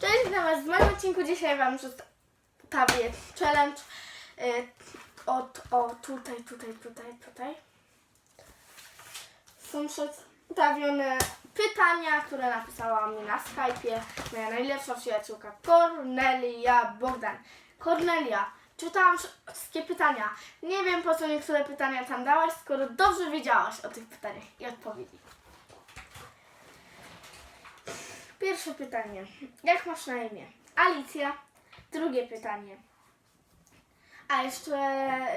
Cześć, witam Was w moim odcinku. Dzisiaj Wam przedstawię challenge y, od, o tutaj, tutaj, tutaj, tutaj. Są przedstawione pytania, które napisała mi na Skype'ie moja najlepsza przyjaciółka Cornelia Bogdan. Cornelia, czytałam wszystkie pytania. Nie wiem po co niektóre pytania tam dałaś, skoro dobrze wiedziałaś o tych pytaniach i odpowiedzi. Pierwsze pytanie. Jak masz na imię? Alicja. Drugie pytanie. A jeszcze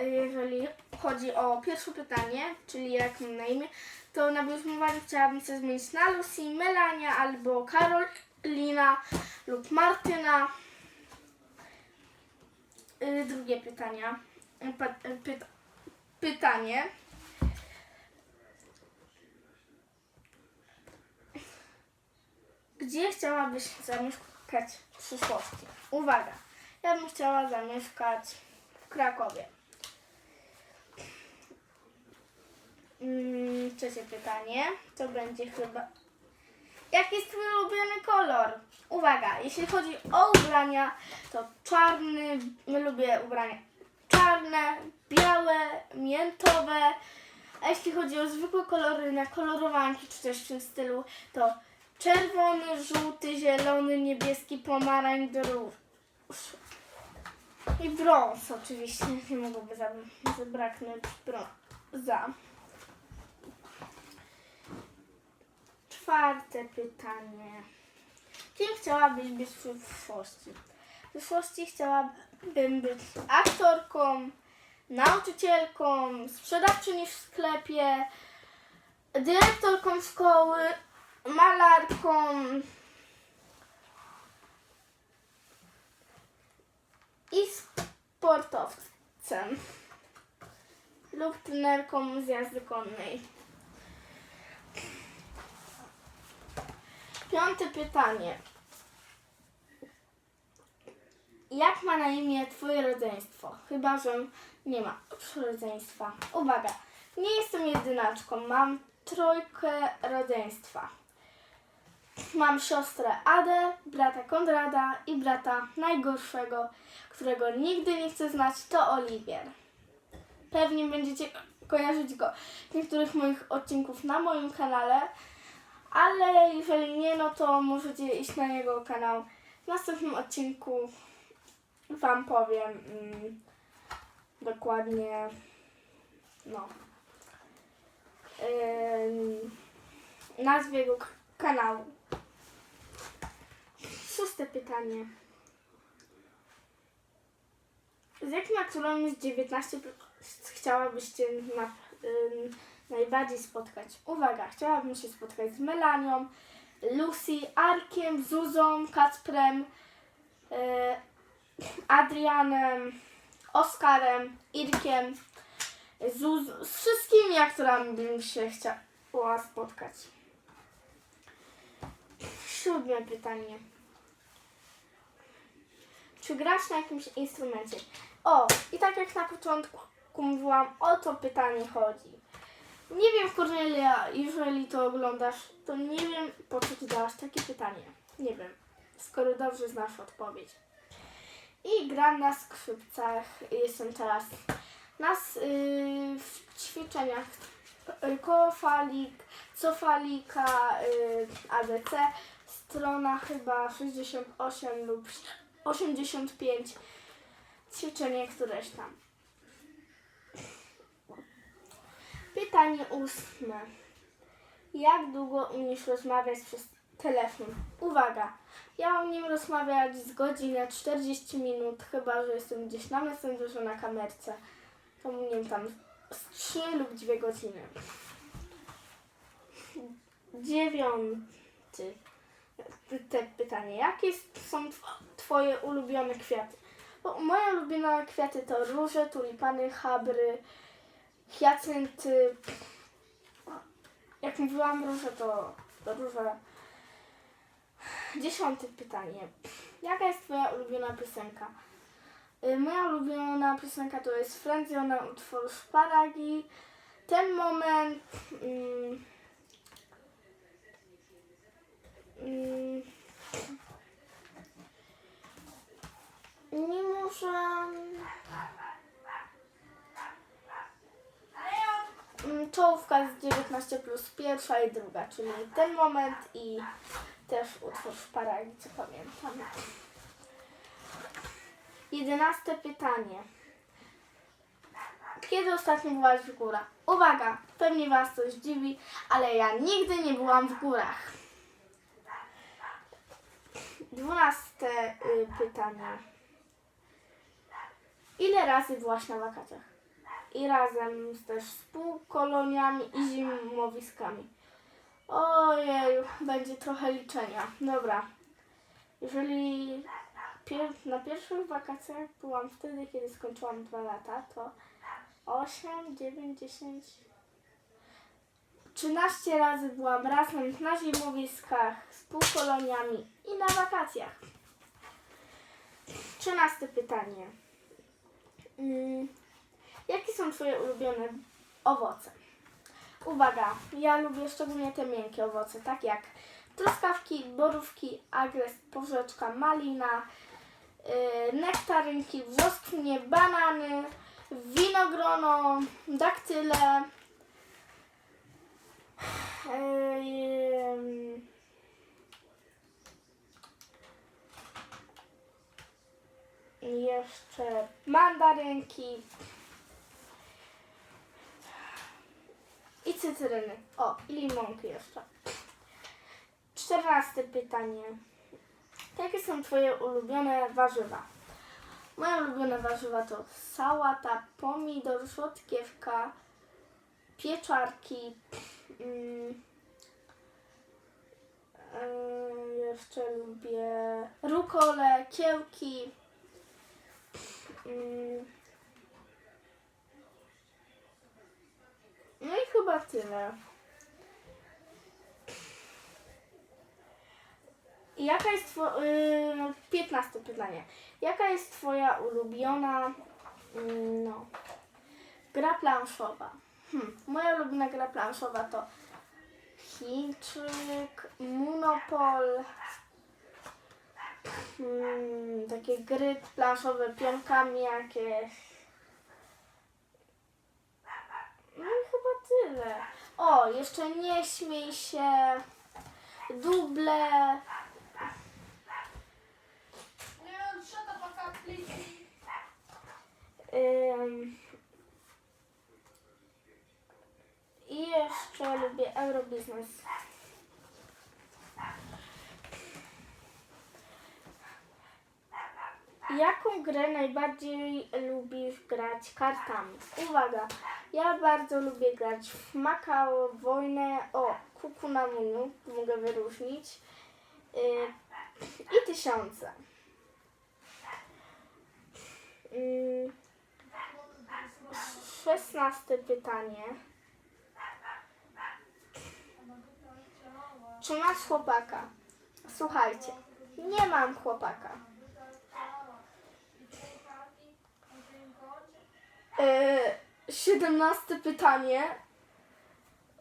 jeżeli chodzi o pierwsze pytanie, czyli jak mam na imię, to na bierzmowanie chciałabym się zmienić na Lucy, Melania albo Karolina lub Martyna. Y, Drugie pytania. Pyta- pytanie. Gdzie chciałabyś zamieszkać w przyszłości? Uwaga, ja bym chciała zamieszkać w Krakowie. Mm, trzecie pytanie, to będzie chyba... Jaki jest twój ulubiony kolor? Uwaga, jeśli chodzi o ubrania, to czarny, lubię ubrania czarne, białe, miętowe. A jeśli chodzi o zwykłe kolory na kolorowanki czy coś w tym stylu, to czerwony, żółty, zielony, niebieski, pomarańcz, róż. I brąz oczywiście, nie mogłoby zab- zabraknąć brąza. Czwarte pytanie. Kim chciałabyś być w przyszłości? W przyszłości chciałabym być aktorką, nauczycielką, sprzedawczyni w sklepie, dyrektorką szkoły, malarką i sportowcem lub trenerką z jazdy konnej. Piąte pytanie. Jak ma na imię Twoje rodzeństwo? Chyba, że nie ma rodzeństwa. Uwaga, nie jestem jedynaczką, mam trójkę rodzeństwa. Mam siostrę Adę, brata Konrada i brata najgorszego, którego nigdy nie chcę znać, to Oliwier. Pewnie będziecie kojarzyć go z niektórych moich odcinków na moim kanale, ale jeżeli nie, no to możecie iść na jego kanał. W następnym odcinku Wam powiem mm, dokładnie, no, ym, nazwę jego kanału. Szóste pytanie. Z jakim aktorem z 19 chciałabyście na, ym, najbardziej spotkać? Uwaga, chciałabym się spotkać z Melanią, Lucy, Arkiem, Zuzą, Kacprem, yy, Adrianem, Oskarem, Irkiem, Zuz, z wszystkimi aktorami bym się chciała spotkać. Siódme pytanie. Czy grasz na jakimś instrumencie? O, i tak jak na początku mówiłam, o to pytanie chodzi. Nie wiem, Cornelia, jeżeli to oglądasz, to nie wiem, po co ty dałaś takie pytanie. Nie wiem, skoro dobrze znasz odpowiedź. I gram na skrzypcach. Jestem teraz na, yy, w ćwiczeniach kołofalik, cofalika, yy, ABC. Strona chyba 68 lub 85. Ćwiczenie któreś tam. Pytanie ósme. Jak długo umiesz rozmawiać przez telefon? Uwaga, ja umiem rozmawiać z godzinę 40 minut, chyba że jestem gdzieś na Messengerze na kamerce. To umiem tam z 3 lub 2 godziny. Dziewiąty. Te pytanie. Jakie są Twoje ulubione kwiaty? Bo moje ulubione kwiaty to róże, tulipany, chabry, hiacynty. Jak mówiłam róże, to, to róże. Dziesiąte pytanie. Jaka jest Twoja ulubiona piosenka? Y, Moja ulubiona piosenka to jest Frędzona utworu Szparagi. Ten moment. Mm, mm, Dobrze. Mm, Czołówka z 19 plus pierwsza i druga, czyli ten moment i też utwór Szparagi, co pamiętam. Jedenaste pytanie. Kiedy ostatnio byłaś w górach? Uwaga, pewnie Was coś dziwi, ale ja nigdy nie byłam w górach. Dwunaste y, pytanie. Ile razy byłaś na wakacjach? I razem z też współkoloniami i zimowiskami. Ojej, będzie trochę liczenia. Dobra. Jeżeli pier na pierwszych wakacjach byłam wtedy, kiedy skończyłam dwa lata, to 8, 9, 10, 13 razy byłam razem na zimowiskach z półkoloniami i na wakacjach. 13 pytanie. Mm, jakie są Twoje ulubione owoce? Uwaga, ja lubię szczególnie te miękkie owoce, tak jak truskawki, borówki, agres, porzeczka, malina, yy, nektarynki, brzoskwnie, banany, winogrono, daktyle, yy, jeszcze mandarynki i cytryny. O, i limonki jeszcze. Czternaste pytanie. Jakie są Twoje ulubione warzywa? Moje ulubione warzywa to sałata, pomidor, słodkiewka, pieczarki, mm, jeszcze lubię rukole, kiełki, no i chyba tyle. Jaka jest twoja... Yy, 15 pytanie. Jaka jest twoja ulubiona mm, no, gra planszowa? Hmm. Moja ulubiona gra planszowa to Chińczyk, Monopol, hmm, takie gry planszowe pionkami jakieś. No i chyba tyle. O, jeszcze nie śmiej się. Duble. Ym, I jeszcze lubię Eurobiznes. Jaką grę najbardziej lubisz grać kartami? Uwaga, ja bardzo lubię grać w Macao, Wojnę, o, Kuku na Munu, mogę wyróżnić, yy, i Tysiące. Yy, Szesnaste pytanie. Czy masz chłopaka? Słuchajcie, nie mam chłopaka. Siedemnaste pytanie.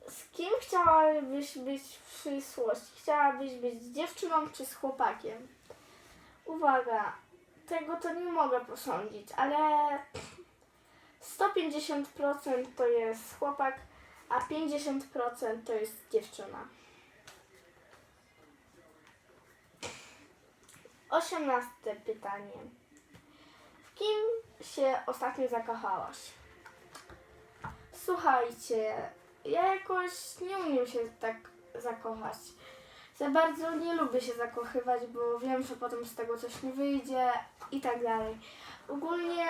Z kim chciałabyś być w przyszłości? Chciałabyś być z dziewczyną czy z chłopakiem? Uwaga, tego to nie mogę posądzić, ale 150% to jest chłopak, a 50% to jest dziewczyna. 18 pytanie. W kim się ostatnio zakochałaś? Słuchajcie, ja jakoś nie umiem się tak zakochać. Za bardzo nie lubię się zakochywać, bo wiem, że potem z tego coś nie wyjdzie i tak dalej. Ogólnie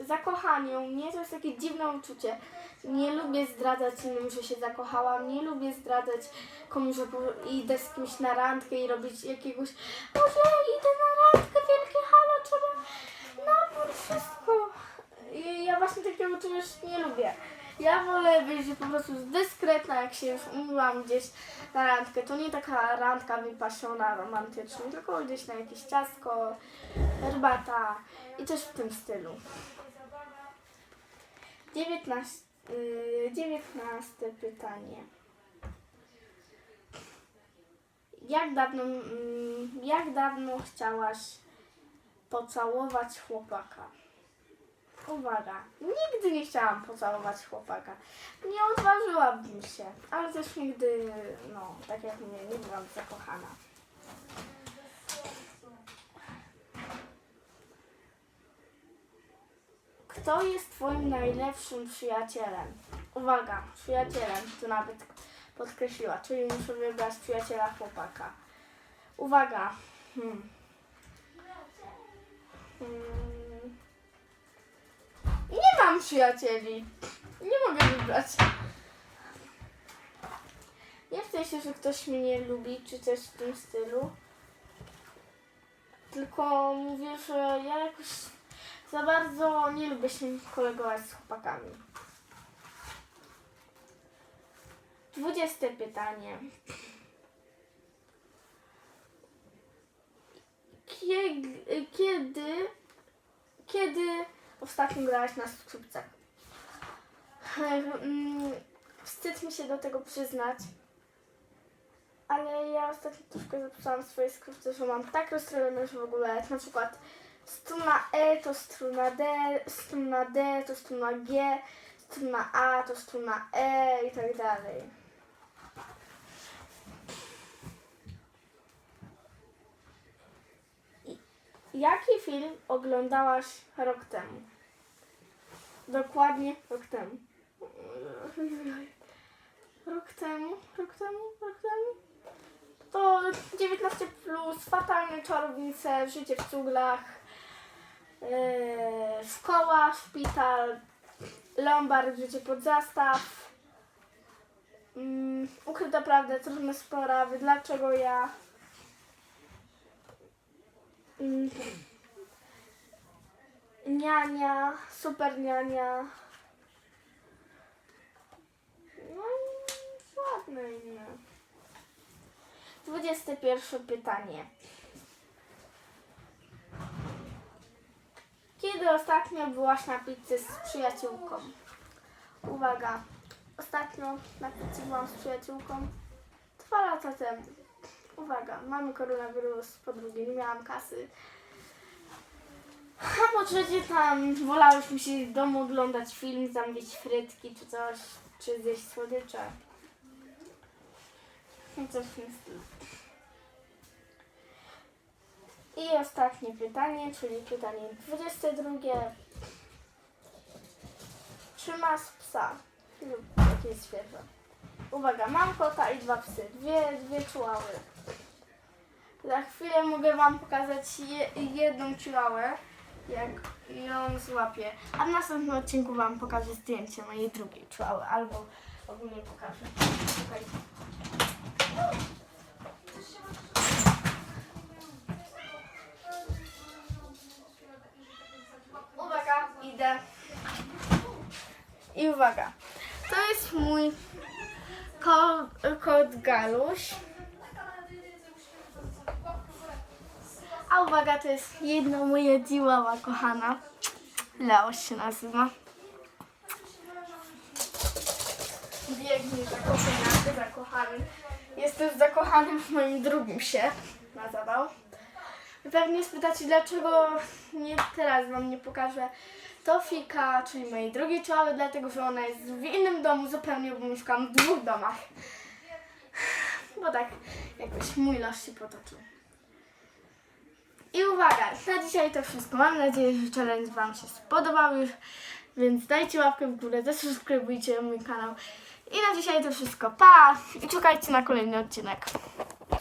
zakochanie u mnie to jest takie dziwne uczucie. Nie lubię zdradzać innym, że się zakochałam. Nie lubię zdradzać komuś, że idę z kimś na randkę i robić jakiegoś Boże, idę na randkę, wielkie halo, trzeba wszystko. Ja właśnie takiego czegoś nie lubię. Ja wolę być po prostu dyskretna, jak się już umówiłam gdzieś na randkę. To nie taka randka wypasiona, romantyczna, tylko gdzieś na jakieś ciastko, herbata i coś w tym stylu. 19, yy, 19 pytanie. Jak dawno, mm, jak dawno chciałaś pocałować chłopaka. Uwaga, nigdy nie chciałam pocałować chłopaka. Nie odważyłabym się, ale też nigdy, no, tak jak mówię, nie byłam zakochana. Kto jest twoim najlepszym przyjacielem? Uwaga, przyjacielem, tu nawet podkreśliła, czyli muszę wybrać przyjaciela chłopaka. Uwaga. Hmm. Nie mam przyjacieli. Nie mogę wybrać. Nie w sensie, że ktoś mnie lubi, czy coś w tym stylu. Tylko mówię, że ja jakoś za bardzo nie lubię się kolegować z chłopakami. Dwudzieste pytanie. Kiedy, kiedy, kiedy ostatnio grałaś na skrzypcach? Mm, Wstyd mi się do tego przyznać, ale ja ostatnio troszkę zepsułam swoje skróty, że mam tak rozstrojone, że w ogóle na przykład struna E to struna D, struna D to struna G, struna A to struna E i tak dalej. Jaki film oglądałaś rok temu? Dokładnie rok temu. Rok temu, rok temu, rok temu? To 19 plus, fatalne czarownice, życie w cuglach, yy, szkoła, szpital, lombard, życie pod zastaw, yy, ukryta prawda, trudne sprawy, dlaczego ja. Yy, niania, super niania. No i ładne inne. 21 pytanie. Kiedy ostatnio byłaś na pizzy z przyjaciółką? Uwaga, ostatnio na pizzy byłam z przyjaciółką dwa lata temu. Uwaga, mamy koronawirus, po drugie nie miałam kasy. A po trzecie tam wolałyśmy się w domu oglądać film, zamówić frytki czy coś, czy zjeść słodycze. No coś w. I ostatnie pytanie, czyli pytanie 22. Czy masz psa lub jakieś zwierzę? Uwaga, mam kota i dwa psy, dwie, dwie czułały. Za chwilę mogę Wam pokazać je, jedną ciłałę, jak ją złapię. A w następnym odcinku Wam pokażę zdjęcie mojej drugiej ciłały, albo ogólnie pokażę. Uwaga, idę. I uwaga, to jest mój ko- kot Galuś. A uwaga, to jest jedna moja dziłała kochana. Leoś się nazywa. Biegnie zakochany, zakochany. Jest też zakochany w moim drugim się. Na zawał. Pewnie spytacie, dlaczego nie teraz wam nie pokażę Tofika, czyli mojej drugiej czoły, dlatego że ona jest w innym domu zupełnie, bo mieszkam w dwóch domach. Bo tak jakoś mój los się potoczył. I uwaga, na dzisiaj to wszystko. Mam nadzieję, że challenge Wam się spodobał już, więc dajcie łapkę w górę, zasubskrybujcie mój kanał. I na dzisiaj to wszystko. Pa! I czekajcie na kolejny odcinek.